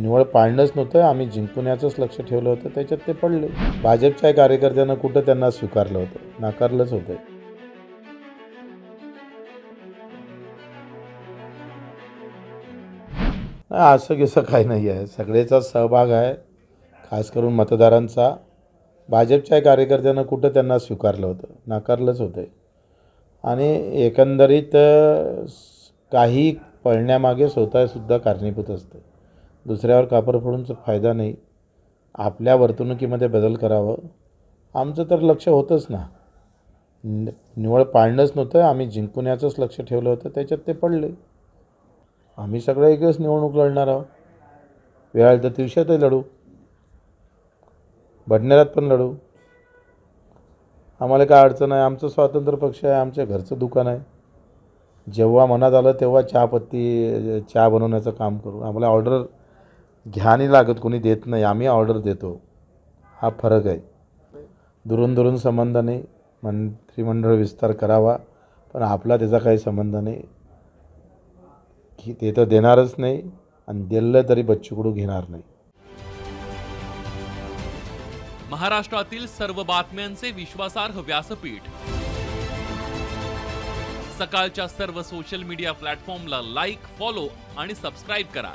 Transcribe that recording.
निवड पाळणंच नव्हतं. आम्ही जिंकून याचंच लक्ष ठेवलं होतं. त्याच्यात ते पडले. भाजपच्या कार्यकर्त्यांना कुठं त्यांना स्वीकारलं होतं? नाकारलंच होतं. नाही असं कसं काही नाही आहे. सगळेचा सहभाग आहे. खास करून मतदारांचा. भाजपच्या कार्यकर्त्यांना कुठं त्यांना स्वीकारलं होतं? नाकारलंच होतं. आणि एकंदरीत काही पळण्यामागे स्वतःसुद्धा कारणीभूत असतं. दुसऱ्यावर कापर फोडूनचा फायदा नाही. आपल्या वर्तणुकीमध्ये बदल करावं. आमचं तर लक्ष होतंच ना. नि- निवड पाळणंच नव्हतं. आम्ही जिंकून याचंच लक्ष ठेवलं होतं. त्याच्यात ते पडले. आम्ही सगळं एकच निवडणूक लढणार आहोत. वेळ आली तर दिवसातही लढू. बडनेरात पण लढू. आम्हाला काय अडचण आहे आमचं स्वातंत्र्य पक्ष आहे. आमच्या घरचं दुकान आहे. जेव्हा मनात आलं तेव्हा चहापत्ती चहा बनवण्याचं काम करू. आम्हाला ऑर्डर घ्याने लागत कोणी देत नाही आम्ही ऑर्डर देतो. हा फरक आहे. दुरून दुरून संबंध नाही. मंत्रिमंडळ विस्तार करावा पण आपला त्याचा काही संबंध नाही. की ते तर देणारच नाही आणि दिलं तरी बच्चूकडू घेणार नाही. महाराष्ट्रातील सर्व बातम्यांचे विश्वासार्ह व्यासपीठ. सकाळच्या सर्व सोशल मीडिया प्लॅटफॉर्मला लाईक फॉलो आणि सबस्क्राईब करा.